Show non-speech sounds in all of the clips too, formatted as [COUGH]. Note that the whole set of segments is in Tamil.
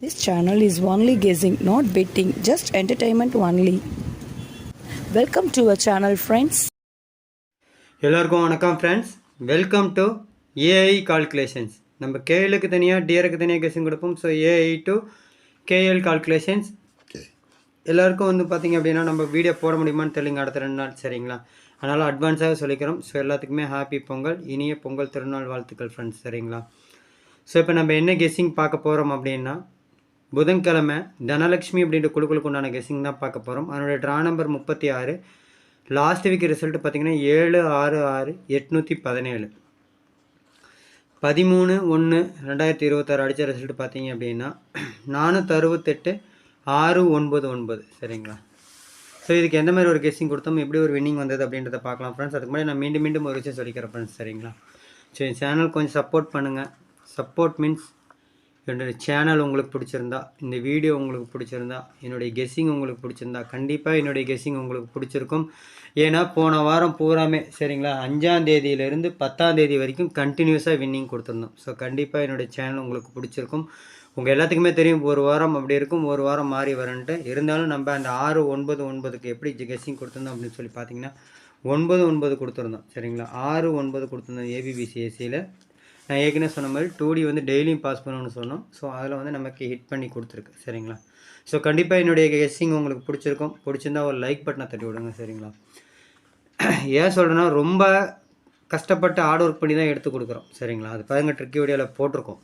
This channel is only guessing, not betting, just entertainment only. Welcome to our channel, friends. எல்லோருக்கும் வணக்கம் friends welcome to AI calculations நம்ம கேஎலுக்கு தனியாக டிஆருக்கு தனியாக கெஸிங் கொடுப்போம். So AI to KL calculations எல்லாருக்கும் வந்து பார்த்தீங்க அப்படின்னா நம்ம வீடியோ போட முடியுமான்னு தெரியலங்க அடுத்த ரெண்டு நாள். சரிங்களா? அதனால் அட்வான்ஸாக சொல்லிக்கிறோம். ஸோ எல்லாத்துக்குமே ஹாப்பி பொங்கல் இனிய பொங்கல் திருநாள் வாழ்த்துக்கள் ஃப்ரெண்ட்ஸ் சரிங்களா? ஸோ இப்போ நம்ம என்ன கெஸ்ஸிங் பார்க்க போகிறோம் அப்படின்னா புதன்கிழமை தனலக்ஷ்மி அப்படின்ற குழுக்களுக்கு உண்டான கெஸ்ஸிங் தான் பார்க்க போகிறோம் அதனுடைய ட்ரா நம்பர் முப்பத்தி ஆறு. லாஸ்ட் வீக் ரிசல்ட் பார்த்தீங்கன்னா ஏழு ஆறு ஆறு எட்நூற்றி பதினேழு. பதிமூணு ஒன்று ரெண்டாயிரத்தி இருபத்தாறு அடித்த ரிசல்ட் பார்த்தீங்க அப்படின்னா நானூற்றி அறுபத்தெட்டு ஆறு ஒன்பது ஒன்பது. சரிங்களா? ஸோ இதுக்கு எந்த மாதிரி ஒரு கெஸ்ஸிங் கொடுத்தோம் எப்படி ஒரு வின்னிங் வந்தது அப்படின்றத பார்க்கலாம் ஃப்ரெண்ட்ஸ் அதுக்கு முன்னாடி நான் மீண்டும் மீண்டும் ஒரு விஷயம் சொல்லிக்கிறேன் ஃப்ரெண்ட்ஸ் சரிங்களா? சரி சேனல் கொஞ்சம் சப்போர்ட் பண்ணுங்கள் சப்போர்ட் மீன்ஸ் என்னுடைய சேனல் உங்களுக்கு பிடிச்சிருந்தா இந்த வீடியோ உங்களுக்கு பிடிச்சிருந்தா என்னுடைய கெஸ்ஸிங் உங்களுக்கு பிடிச்சிருந்தா கண்டிப்பாக என்னுடைய கெஸ்ஸிங் உங்களுக்கு பிடிச்சிருக்கும். ஏன்னா போன வாரம் பூராமே சரிங்களா அஞ்சாந்தேதியிலேருந்து பத்தாந்தேதி வரைக்கும் கண்டினியூஸாக வின்னிங் கொடுத்துருந்தோம். ஸோ கண்டிப்பாக என்னுடைய சேனல் உங்களுக்கு பிடிச்சிருக்கும். உங்கள் எல்லாத்துக்குமே தெரியும் ஒரு வாரம் அப்படி இருக்கும் ஒரு வாரம் மாறி வரன்ட்டு இருந்தாலும் நம்ம அந்த ஆறு ஒன்பது ஒன்பதுக்கு எப்படி கெஸ்ஸிங் கொடுத்துருந்தோம் அப்படின்னு சொல்லி பார்த்தீங்கன்னா ஒன்பது ஒன்பது கொடுத்துருந்தோம் சரிங்களா? ஆறு ஒன்பது கொடுத்துருந்தோம் ஏபிபிசிஎஸ்சியில் நான் ஏற்கனவே சொன்ன மாதிரி டூ டி வந்து டெய்லியும் பாஸ் பண்ணணும்னு சொன்னோம். ஸோ அதில் வந்து நமக்கு ஹிட் பண்ணி கொடுத்துருக்கு. சரிங்களா? ஸோ கண்டிப்பாக என்னுடைய கெஸ்ஸிங் உங்களுக்கு பிடிச்சிருக்கும். பிடிச்சிருந்தா ஒரு லைக் பட்டனை தட்டி விடுங்க. சரிங்களா? [CLEARS THROAT] ஏன் சொல்கிறேன்னா ரொம்ப கஷ்டப்பட்டு ஹார்ட் ஒர்க் பண்ணி தான் எடுத்து கொடுக்குறோம். சரிங்களா? அது பாருங்கள் ட்ரிக்கி வீடியோவில் போட்டிருக்கோம்.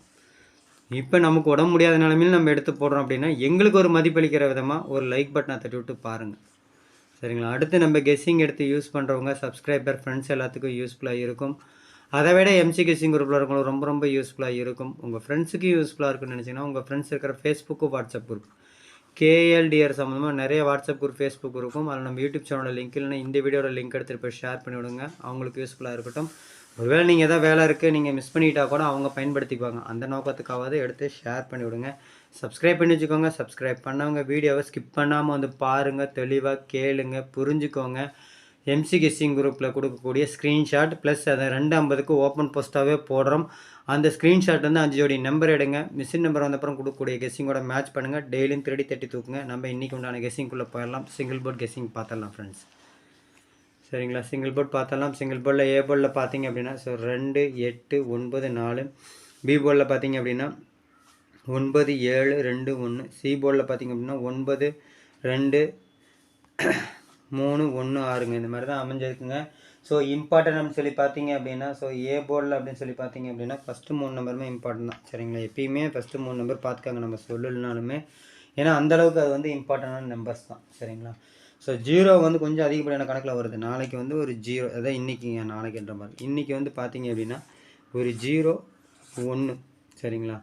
இப்போ நமக்கு உடம்பு முடியாத நிலமையில் நம்ம எடுத்து போடுறோம் அப்படின்னா எங்களுக்கு ஒரு மதிப்பளிக்கிற விதமாக ஒரு லைக் பட்டனை தட்டி விட்டு பாருங்கள் சரிங்களா? அடுத்து நம்ம கெஸ்ஸிங் எடுத்து யூஸ் பண்ணுறவங்க சப்ஸ்கிரைபர் ஃப்ரெண்ட்ஸ் எல்லாத்துக்கும் யூஸ்ஃபுல்லாக இருக்கும். அதை விட எம்சி கெஸ்ஸிங் குரூப்பில் இருக்கவங்களுக்கு ரொம்ப ரொம்ப யூஸ்ஃபுல்லாக இருக்கும். உங்கள் ஃப்ரெண்ட்ஸுக்கு யூஸ்ஃபுல்லாக இருக்குன்னு நினச்சிங்கன்னா உங்கள் ஃப்ரெண்ட்ஸ் இருக்கிற ஃபேஸ்புக்கு வாட்ஸ்அப் குரூப் கேஎல்டிஆர் சம்மந்தமாக நிறைய வாட்ஸ்அப் குரூப் ஃபேஸ்புக் இருக்கும் அதில் நம்ம யூடியூப் சேனலோட லிங்க் இல்லைன்னா இந்த வீடியோட லிங்க் எடுத்துகிட்டு போய் ஷேர் பண்ணி விடுங்க. அவங்களுக்கு யூஸ்ஃபுல்லாக இருக்கட்டும். ஒருவேளை நீங்கள் எதாவது வேலை இருக்குது நீங்கள் மிஸ் பண்ணிட்டா கூட அவங்க பயன்படுத்திக்குவாங்க. அந்த நோக்கத்துக்காவது எடுத்து ஷேர் பண்ணி விடுங்க. சப்ஸ்கிரைப் பண்ணி வச்சுக்கோங்க. சப்ஸ்கிரைப் பண்ணவங்க வீடியோவை ஸ்கிப் பண்ணாமல் வந்து பாருங்கள் தெளிவாக கேளுங்க புரிஞ்சுக்கோங்க. எம்சி கெஸ்ஸிங் குரூப்பில் கொடுக்கக்கூடிய ஸ்க்ரீன்ஷாட் ப்ளஸ் அதை ரெண்டு ஐம்பதுக்கு ஓப்பன் போஸ்ட்டாகவே போடுறோம். அந்த ஸ்க்ரீன்ஷாட் வந்து அஞ்சு ஜோடி நம்பர் எடுங்க. மிஷின் நம்பர் வந்தப்புறம் கொடுக்கக்கூடிய கெஸ்ஸிங்கோட மேட்ச் பண்ணுங்கள் டெய்லியும் திருடி தட்டி தூக்குங்க. நம்ம இன்றைக்கி உண்டான கெஸ்ஸிங்குள்ளே போயிடலாம். சிங்கிள் போர்ட் கெஸ்ஸிங் பார்த்துடலாம் ஃப்ரெண்ட்ஸ் சரிங்களா? சிங்கிள் போர்ட் பார்த்தலாம் சிங்கிள் போர்டில் ஏ போர்டில் பார்த்தீங்க அப்படின்னா ஸோ ரெண்டு எட்டு ஒன்பது நாலு. பி போர்டில் பார்த்தீங்க அப்படின்னா ஒன்பது ஏழு ரெண்டு ஒன்று சி போர்டில் பார்த்தீங்க அப்படின்னா ஒன்பது ரெண்டு மூணு ஒன்று ஆறுங்க. இந்த மாதிரி தான் அமைஞ்சிருக்குங்க. ஸோ இம்பார்ட்டன்ட் சொல்லி பார்த்தீங்க அப்படின்னா ஸோ ஏ போர்டில் அப்படின்னு சொல்லி பார்த்தீங்க அப்படின்னா ஃபஸ்ட்டு மூணு நம்பருமே இம்பார்ட்டன் தான். சரிங்களா? எப்பயுமே ஃபஸ்ட்டு மூணு நம்பர் பார்த்துக்காங்க. நம்ம சொல்லலைனாலுமே. ஏன்னா அந்தளவுக்கு அது வந்து இம்பார்ட்டண்டான நம்பர்ஸ் தான். சரிங்களா? ஸோ ஜீரோ வந்து கொஞ்சம் அதிகப்படியான கணக்கில் வருது. நாளைக்கு வந்து ஒரு ஜீரோ அதான் இன்றைக்கிங்க நாளைக்குன்ற மாதிரி. இன்றைக்கி வந்து பார்த்தீங்க அப்படின்னா ஒரு ஜீரோ ஒன்று சரிங்களா?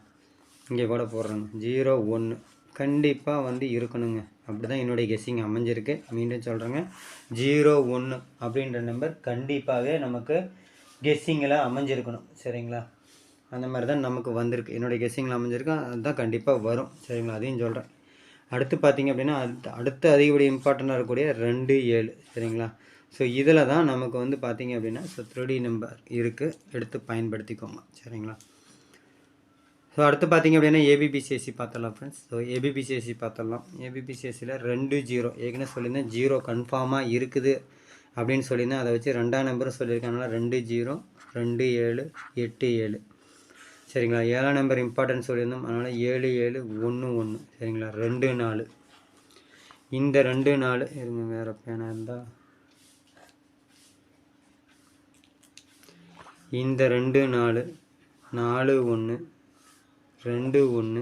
இங்கே கூட போடுறேங்க. ஜீரோ ஒன்று கண்டிப்பாக வந்து இருக்கணுங்க. அப்படி தான் என்னுடைய கெஸ்ஸிங் அமைஞ்சிருக்கு. மீண்டும் சொல்கிறேங்க ஜீரோ ஒன்று அப்படின்ற நம்பர் கண்டிப்பாகவே நமக்கு கெஸ்ஸிங்கில் அமைஞ்சிருக்கணும். சரிங்களா? அந்த மாதிரி தான் நமக்கு வந்திருக்கு. என்னுடைய கெஸ்ஸிங்கில் அமைஞ்சிருக்கு. அதுதான் கண்டிப்பாக வரும். சரிங்களா? அதையும் சொல்கிறேன் அடுத்து பார்த்தீங்க அப்படின்னா அடுத்து அடுத்து அதிகப்படி இம்பார்ட்டண்ட்டாக இருக்கக்கூடிய ரெண்டு ஏழு. சரிங்களா? ஸோ இதில் தான் நமக்கு வந்து பார்த்தீங்க அப்படின்னா ஸோ த்ரீடி நம்பர் இருக்குது எடுத்து பயன்படுத்திக்கோங்க. சரிங்களா? ஸோ அடுத்து பார்த்தீங்க அப்படின்னா ஏபிபிசிஎஸ்சி பார்த்துடலாம் ஃப்ரெண்ட்ஸ் ஸோ ஏபிபிசிஎஸ்சி பார்த்துடலாம். ஏபிபிசிஎஸ்சியில் ரெண்டு ஜீரோ ஏற்கனவே சொல்லியிருந்தேன் ஜீரோ கன்ஃபார்மாக இருக்குது அப்படின்னு சொல்லியிருந்தேன். அதை வச்சு ரெண்டாம் நம்பரும் சொல்லியிருக்கனால ரெண்டு ஜீரோ ரெண்டு ஏழு எட்டு ஏழு. சரிங்களா? ஏழாம் நம்பர் இம்பார்ட்டன்ஸ் சொல்லியிருந்தோம். அதனால் ஏழு ஏழு ஒன்று ஒன்று. சரிங்களா? ரெண்டு நாலு. இந்த ரெண்டு நாலு இருங்க வேறு பேனா இருந்தால் இந்த ரெண்டு நாலு நாலு ஒன்று ரெண்டு ஒன்று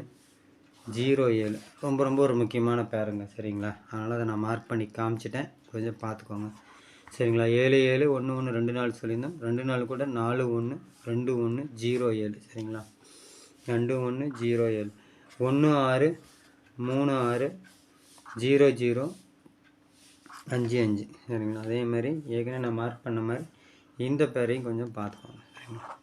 ஜீரோ ஏழு. ரொம்ப ரொம்ப ஒரு முக்கியமான பேருங்க சரிங்களா? அதனால் அதை நான் மார்க் பண்ணி காமிச்சிட்டேன். கொஞ்சம் பார்த்துக்கோங்க. சரிங்களா? ஏழு ஏழு ஒன்று ஒன்று ரெண்டு நாள் சொல்லியிருந்தோம். ரெண்டு நாள் கூட நாலு ஒன்று ரெண்டு ஒன்று ஜீரோ ஏழு சரிங்களா? ரெண்டு ஒன்று ஜீரோ ஏழு. ஒன்று ஆறு மூணு ஆறு ஜீரோ ஜீரோ அஞ்சு அஞ்சு சரிங்களா? அதே மாதிரி ஏற்கனவே நான் மார்க் பண்ண மாதிரி இந்த பேரையும் கொஞ்சம் பார்த்துக்கோங்க சரிங்களா?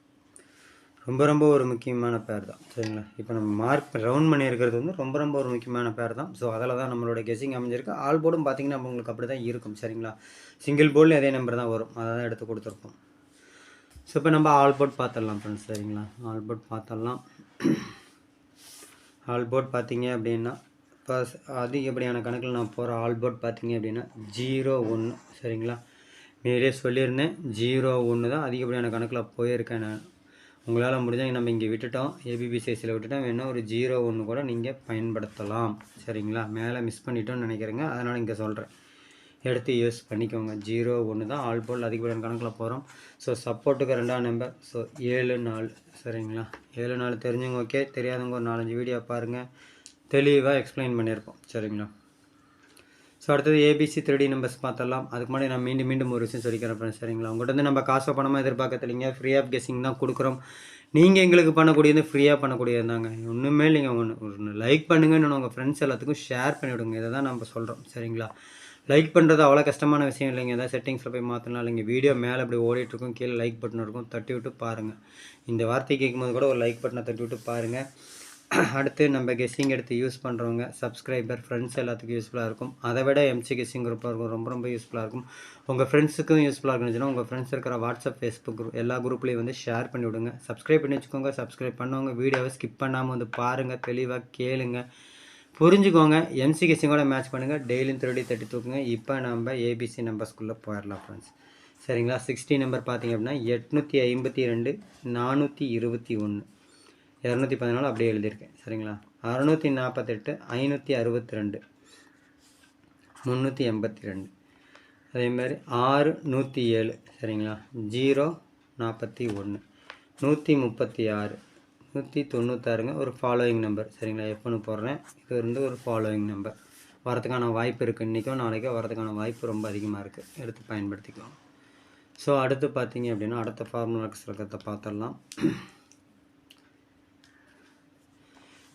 ரொம்ப ரொம்ப ஒரு முக்கியமான பேர் தான். சரிங்களா? இப்போ நம்ம மார்க் ரவுண்ட் பண்ணியிருக்கிறது வந்து ரொம்ப ரொம்ப ஒரு முக்கியமான பேர் தான். ஸோ அதில் தான் நம்மளோட கெஸிங் அமைஞ்சிருக்கு. ஆல் போர்டும் பார்த்தீங்கன்னா உங்களுக்கு அப்படி தான் இருக்கும். சரிங்களா? சிங்கிள் போர்டில் அதே நம்பர் தான் வரும். அதை தான் எடுத்து கொடுத்துருப்போம். ஸோ இப்போ நம்ம ஆல் போர்ட் பார்த்துடலாம் ஃப்ரெண்ட்ஸ் சரிங்களா? ஆல் போர்ட் பார்த்துடலாம் ஆல் போர்ட் பார்த்தீங்க அப்படின்னா இப்போ அதிகப்படியான கணக்கில் நான் போகிற ஆல் போர்ட் பார்த்தீங்க அப்படின்னா ஜீரோ ஒன்று சரிங்களா? மேலே சொல்லியிருந்தேன் ஜீரோ ஒன்று தான் அதிகப்படியான கணக்கில் போயிருக்கேன் நான். உங்களால் முடிஞ்சால் நம்ம இங்கே விட்டுட்டோம். ஏபிபிசிஎஸ்சியில் விட்டுட்டோம். வேணால் ஒரு ஜீரோ ஒன்று கூட நீங்கள் பயன்படுத்தலாம். சரிங்களா? மேலே மிஸ் பண்ணிட்டோம்னு நினைக்கிறேங்க. அதனால் இங்கே சொல்கிறேன் எடுத்து யூஸ் பண்ணிக்கோங்க. ஜீரோ ஒன்று தான். ஆல் போல் அதிகப்படியான கணக்கில் போகிறோம் ஸோ சப்போர்ட்டுக்கு ரெண்டாம் நம்பர் ஸோ ஏழு நாலு. சரிங்களா? ஏழு நாலு தெரிஞ்சவங்க ஓகே தெரியாதவங்க ஒரு நாலஞ்சு வீடியோ பாருங்கள் தெளிவாக எக்ஸ்பிளைன் பண்ணியிருப்போம். சரிங்களா? ஸோ அடுத்தது ஏபிசி த்ரீ நம்பர்ஸ் பார்த்தலாம். அதுக்கு முன்னாடி நான் மீண்டும் மீண்டும் ஒரு விஷயம் சொல்லிக்கிறேன் ஃப்ரெண்ட்ஸ் சரிங்களா? உங்கள்கிட்ட வந்து நம்ம காசோ பணமாக எதிர்பார்க்கறதில்லைங்க ஃப்ரீ ஆஃப் கெஸிங் தான் கொடுக்குறோம். நீங்கள் எங்களுக்கு பண்ணக்கூடியது ஃப்ரீயாக பண்ணக்கூடியது தாங்க. ஒன்றுமே இல்லைங்க. ஒன்று ஒன்று லைக் பண்ணுங்கன்னு உங்கள் ஃப்ரெண்ட்ஸ் எல்லாத்துக்கும் ஷேர் பண்ணிவிடுங்க. இதை தான் நம்ம சொல்கிறோம் சரிங்களா? லைக் பண்ணுறது அவ்வளோ கஷ்டமான விஷயம் இல்லைங்க. ஏதாவது செட்டிங்ஸில் போய் மாற்றலாம் இல்லைங்க. வீடியோ மேலே அப்படி ஓடிட்டு இருக்கும். கீழே லைக் பட்டன் இருக்கும். தட்டி விட்டு பாருங்கள் இந்த வார்த்தை கேட்கும்போது கூட ஒரு லைக் பட்டனை தட்டி விட்டு பாருங்கள் அடுத்து நம்ம கெஸ்ஸிங் எடுத்து யூஸ் பண்ணுறவங்க சப்ஸ்கிரைபர் ஃப்ரெண்ட்ஸ் எல்லாத்துக்கும் யூஸ்ஃபுல்லாக இருக்கும். அதை விட எம்சி கெஸ்ஸிங் குரூப்பாக இருக்கும் ரொம்ப ரொம்ப யூஸ்ஃபுல்லாக இருக்கும். உங்கள் ஃப்ரெண்ட்ஸுக்கும் யூஸ்ஃபுல்லாக இருந்துச்சுன்னா உங்கள் ஃப்ரெண்ட்ஸ் இருக்கிற வாட்ஸ்அப் ஃபேஸ்புக் குரூப் எல்லா குரூப்லேயும் வந்து ஷேர் பண்ணி விடுங்க. சப்ஸ்கிரைப் பண்ணி வச்சுக்கோங்க. சப்ஸ்கிரைப் பண்ணவங்க வீடியோவை ஸ்கிப் பண்ணாமல் வந்து பாருங்கள் தெளிவாக கேளுங்க. புரிஞ்சுக்கோங்க. எம்சி கெஸ்ஸிங்கோட மேட்ச் பண்ணுங்கள் டெய்லியும் திருடி தட்டி தூக்குங்க. இப்போ நம்ம ஏபிசி நம்பர்ஸ்குள்ளே போயிடலாம் ஃப்ரெண்ட்ஸ் சரிங்களா? சிக்ஸ்டி நம்பர் பார்த்தீங்க அப்படின்னா எட்நூற்றி ஐம்பத்தி ரெண்டு நானூற்றி இருபத்தி ஒன்று இரநூத்தி பதினாலு அப்படியே எழுதியிருக்கேன். சரிங்களா? அறநூற்றி நாற்பத்தெட்டு ஐநூற்றி அறுபத்தி ரெண்டு முந்நூற்றி எண்பத்தி ரெண்டு அதேமாதிரி ஆறு நூற்றி ஏழு சரிங்களா? ஜீரோ நாற்பத்தி ஒன்று நூற்றி முப்பத்தி ஆறு நூற்றி தொண்ணூத்தாறுங்க. ஒரு ஃபாலோயிங் நம்பர் சரிங்களா? எப்போன்னு போடுறேன். இது வந்து ஒரு ஃபாலோயிங் நம்பர் வரதுக்கான வாய்ப்பு இருக்குது இன்றைக்கோ நாளைக்கோ வரதுக்கான வாய்ப்பு ரொம்ப அதிகமாக இருக்குது எடுத்து பயன்படுத்திக்கலாம். ஸோ அடுத்து பார்த்தீங்க அப்படின்னா அடுத்த ஃபார்முலாக்ஸ் இருக்கிறத பார்த்துடலாம்.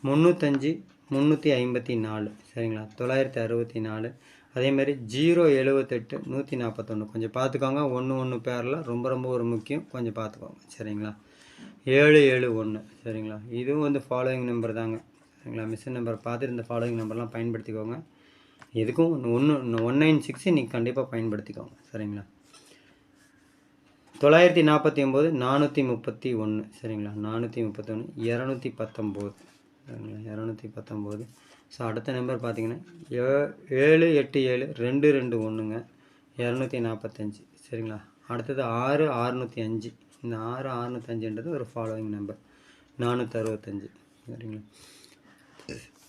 முந்நூற்றஞ்சு முந்நூற்றி ஐம்பத்தி நாலு சரிங்களா? தொள்ளாயிரத்தி அறுபத்தி நாலு அதேமாதிரி ஜீரோ எழுபத்தெட்டு நூற்றி நாற்பத்தொன்று கொஞ்சம் பார்த்துக்கோங்க. ஒன்று ஒன்று பேரில் ரொம்ப ரொம்ப ஒரு முக்கியம். கொஞ்சம் பார்த்துக்கோங்க. சரிங்களா? ஏழு ஏழு ஒன்று சரிங்களா? இதுவும் வந்து ஃபாலோயிங் நம்பர் தாங்க. சரிங்களா? மிஷின் நம்பர் பார்த்து இந்த ஃபாலோயிங் நம்பர்லாம் பயன்படுத்திக்கோங்க. எதுக்கும் ஒன்று ஒன் நைன் சிக்ஸ் நீங்கள் கண்டிப்பாக பயன்படுத்திக்கோங்க. சரிங்களா? தொள்ளாயிரத்தி நாற்பத்தி ஒம்பது நானூற்றி முப்பத்தி ஒன்று சரிங்களா? நானூற்றி முப்பத்தொன்று இரநூத்தி பத்தொம்போது. சரிங்களா இரநூத்தி பத்தொம்போது ஸோ அடுத்த நம்பர் பார்த்தீங்கன்னா ஏ ஏழு எட்டு ஏழு ரெண்டு ரெண்டு ஒன்றுங்க இரநூத்தி நாற்பத்தஞ்சு சரிங்களா? அடுத்தது ஆறு அறுநூற்றி அஞ்சு இந்த ஆறு அறுநூற்றி ஒரு ஃபாலோவிங் நம்பர் நானூற்றி அறுபத்தஞ்சு சரிங்களா?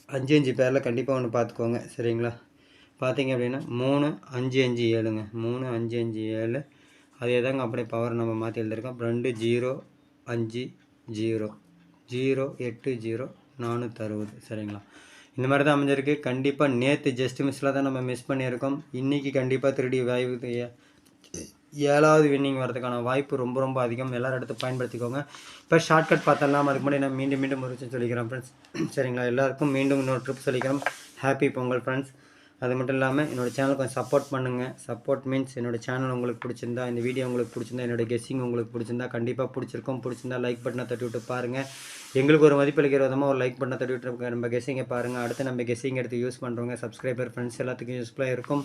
அஞ்சு அஞ்சு பேரில் கண்டிப்பாக ஒன்று பார்த்துக்கோங்க சரிங்களா? பார்த்தீங்க அப்படின்னா மூணு அஞ்சு அஞ்சு ஏழுங்க. மூணு அஞ்சு அஞ்சு ஏழு. அதே தாங்க அப்படியே பவர் நம்ம மாற்றி எழுதிருக்கோம் ரெண்டு ஜீரோ அஞ்சு ஜீரோ. ஜீரோ எட்டு ஜீரோ. நானூற்றறுபது சரிங்களா? இந்த மாதிரி தான் அமைஞ்சிருக்கு. கண்டிப்பாக நேற்று ஜஸ்ட் மிஸ்ஸில் தான் நம்ம மிஸ் பண்ணியிருக்கோம். இன்றைக்கி கண்டிப்பாக திருடி வாய்ப்பு ஏ- ஏழாவது வின்னிங் வரதுக்கான வாய்ப்பு ரொம்ப ரொம்ப அதிகம். எல்லாரும் எடுத்து பயன்படுத்திக்கோங்க. இப்போ ஷார்ட்கட் பார்த்தலாம் அதுக்கு முன்னாடி நான் மீண்டும் மீண்டும் முடிச்சு சொல்லிக்கிறேன் ஃப்ரெண்ட்ஸ் சரிங்களா? எல்லாருக்கும் மீண்டும் இன்னொரு ட்ரிப் சொல்லிக்கிறோம் ஹாப்பி பொங்கல் ஃப்ரெண்ட்ஸ் அது மட்டும் இல்லாமல் என்னோடய சேனல் கொஞ்சம் சப்போர்ட் பண்ணுங்கள் சப்போர்ட் மீன்ஸ் என்னோட சேனல் உங்களுக்கு பிடிச்சிருந்தா இந்த வீடியோ உங்களுக்கு பிடிச்சிருந்தா என்னோடய கெஸ்ஸிங் உங்களுக்கு பிடிச்சிருந்தா கண்டிப்பாக பிடிச்சிருக்கும். பிடிச்சிருந்தா லைக் பட்டனை தட்டி விட்டு பாருங்கள் எங்களுக்கு ஒரு மதிப்பளிக்கிற விதமாக ஒரு லைக் பட்டனை தட்டி விட்டு நம்ம கெஸ்ஸிங்கை பாருங்கள் அடுத்து நம்ம கெஸ்ஸிங் எடுத்து யூஸ் பண்ணுறவங்க சப்ஸ்கிரைபர் ஃப்ரெண்ட்ஸ் எல்லாத்துக்கும் யூஸ்ஃபுல்லாக இருக்கும்.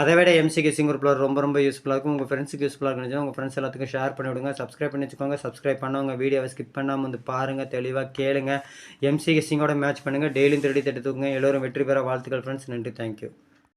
அதை விட எம்சிகே கெஸ்ஸிங் குரூப்பில் ரொம்ப ரொம்ப யூஸ்ஃபுல்லாக இருக்கும். உங்கள் ஃப்ரெண்ட்ஸுக்கு யூஸ்ஃபுல்லாக இருக்குன்னு உங்கள் ஃப்ரெண்ட்ஸ் எல்லாத்துக்கும் ஷேர் பண்ணி விடுங்க. சப்ஸ்கிரைப் பண்ணி வச்சுக்கோங்க. சப்ஸ்கிரைப் பண்ணவங்க வீடியோவை ஸ்கிப் பண்ணாமல் வந்து பாருங்கள் தெளிவாக கேளுங்க. எம்சிகே சிங்கோட மேட்ச் பண்ணுங்கள் டெய்லியும் திருடி தட்டி தூக்குங்க எல்லோரும் வெற்றி பெற வாழ்த்துக்கள் ஃப்ரெண்ட்ஸ் நன்றி. தேங்க்யூ